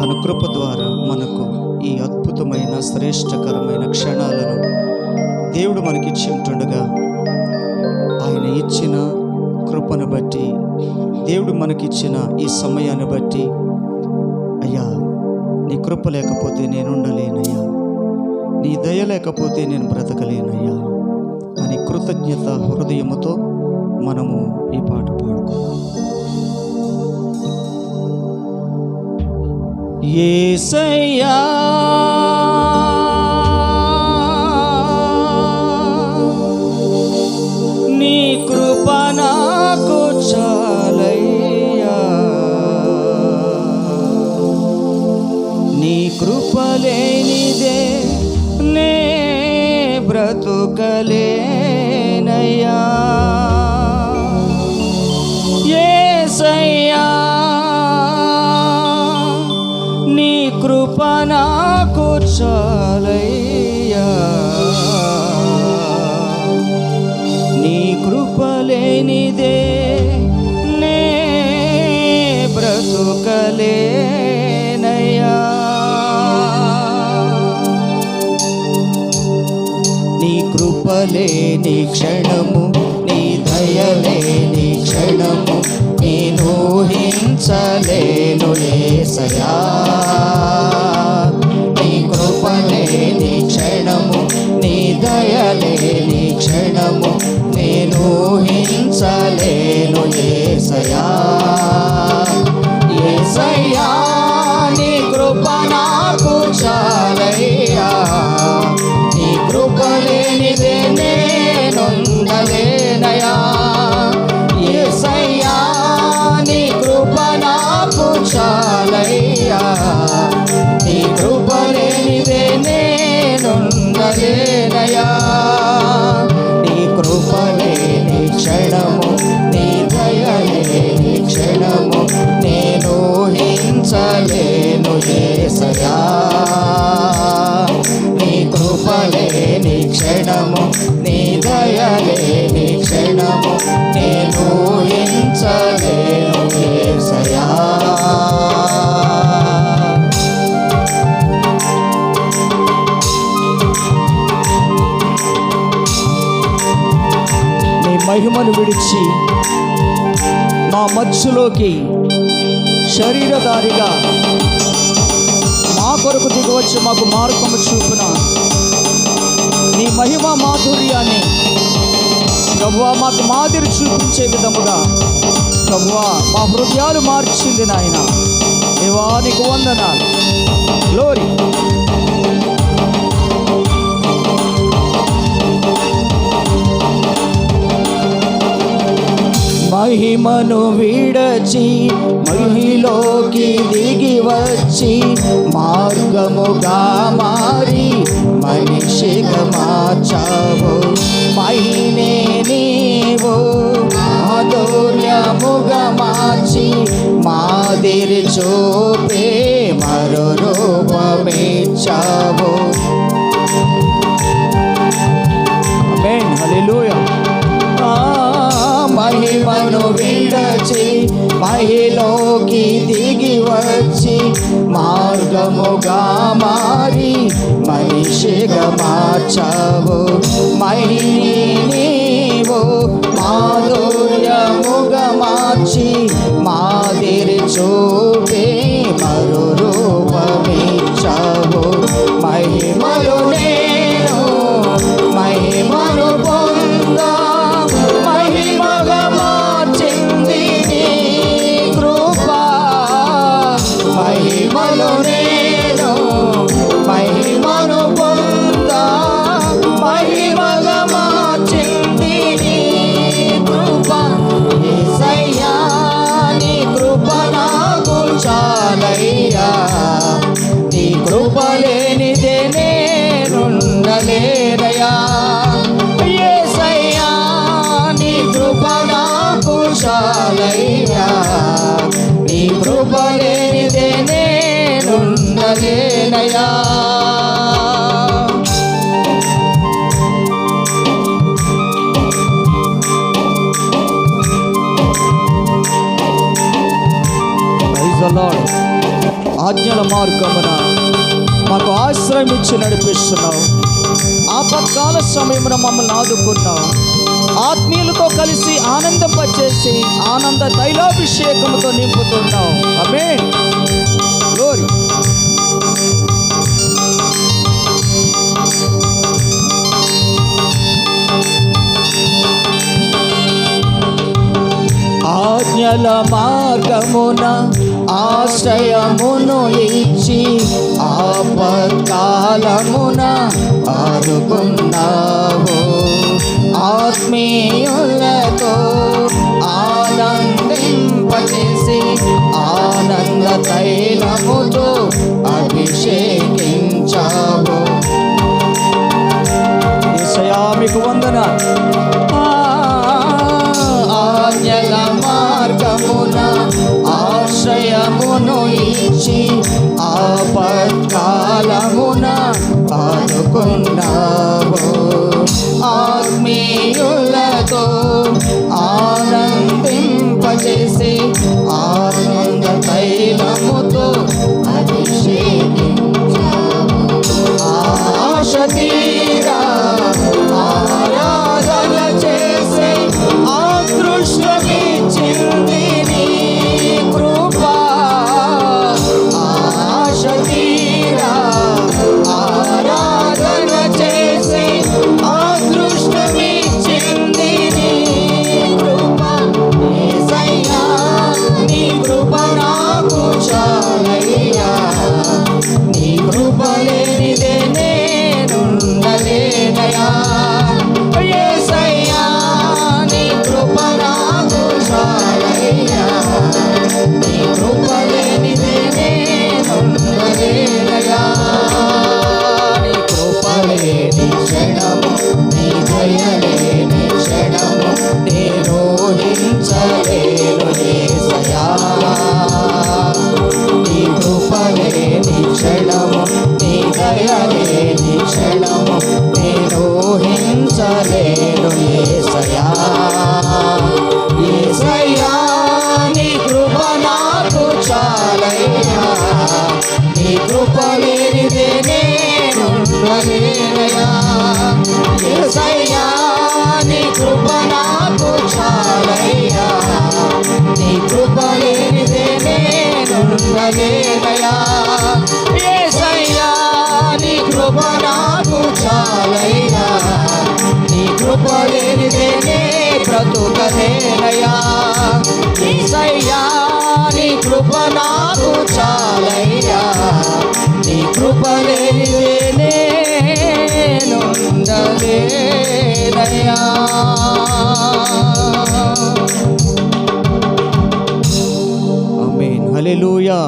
తన కృప ద్వారా మనకు ఈ అద్భుతమైన శ్రేష్టకరమైన క్షణాలను దేవుడు మనకిచ్చి ఉంటుండగా ఆయన ఇచ్చిన కృపను బట్టి దేవుడు మనకిచ్చిన ఈ సమయాన్ని బట్టి అయ్యా నీ కృప లేకపోతే నేను ఉండలేనయ్యా నీ దయ లేకపోతే నేను బ్రతకలేనయ్యా. అని కృతజ్ఞత హృదయముతో మనము ఈ పాట పాడుకున్నాము ఏసయ్యా. నీ కృప నాకు చాలయ్యా. నీ కృప లేనిదే నే బ్రతుకలే. కృప నాకు చాలయ్యా. నీ కృప లేనిదే నే బ్రతుకలేనయ్యా. నీ కృప లేని క్షణము నీ దయ లేని క్షణము నేను హింసలేను లేసయా ఏసయా ఏసయ్యా నీ కృప నాకు చాలయ్యా. నీ కృప లేనిదే నేనుండలేనయా ఏసయ్యా నీ కృప నాకు చాలయ్యా. నీ కృప లేనిదే నీ మహిమను విడిచి మా మధ్యలోకి శరీరధారిగా మా కొరకు దిగవచ్చు మాకు మార్గము చూపున నీ మహిమ మాధుర్యాన్ని ప్రభువా మాకు మాదిరి చూపించే విధముగా ప్రభువా మా హృదయాలు మార్చింది నాయన. దేవానికి వందనాలు. గ్లోరీ మహిమను విడచి మహిలోకి దిగి వచ్చి మార్గముగా మారి మనిషిగా మార్చావు మహినే నీవు మాధుర్యముగా మార్చి మాదిరి చూపే మరో రూపమిచ్చావు మహిమను విడచి మహిలోకి దిగి వచ్చి మార్గముగా మారి మనిషిగా మార్చావు మహిని ఆజ్ఞల మార్గమున మాకు ఆశ్రయం ఇచ్చి నడిపిస్తున్నావు. ఆపత్కాల సమయమున మమ్మల్ని ఆదుకున్నావు. ఆత్మీయులతో కలిసి ఆనందింపచేసి ఆనంద తైలాభిషేకముతో నింపుతున్నావు. అమే ఆజ్ఞల మార్గమున ఆశ్రయమును ఇచ్చి ఆపత్కాలమున ఆదుకున్నావు ఆత్మీయులతో చాలయ్యా. నీ కృప లేనిదే నేనుండలేనయా ఏసయ్యా నీ కృప నాకు చాలయ్యా. నీ కృప లేనిదే నేనుండలేనయా ఏసయ్యా నీ కృప నాకు చాలయ్యా. నీ కృప లేనిదే ఏసయ్యా కృప నాకు చాలయ్యా. నీ కృప లేనిదే నేనుండలేనయా హల్లెలూయా.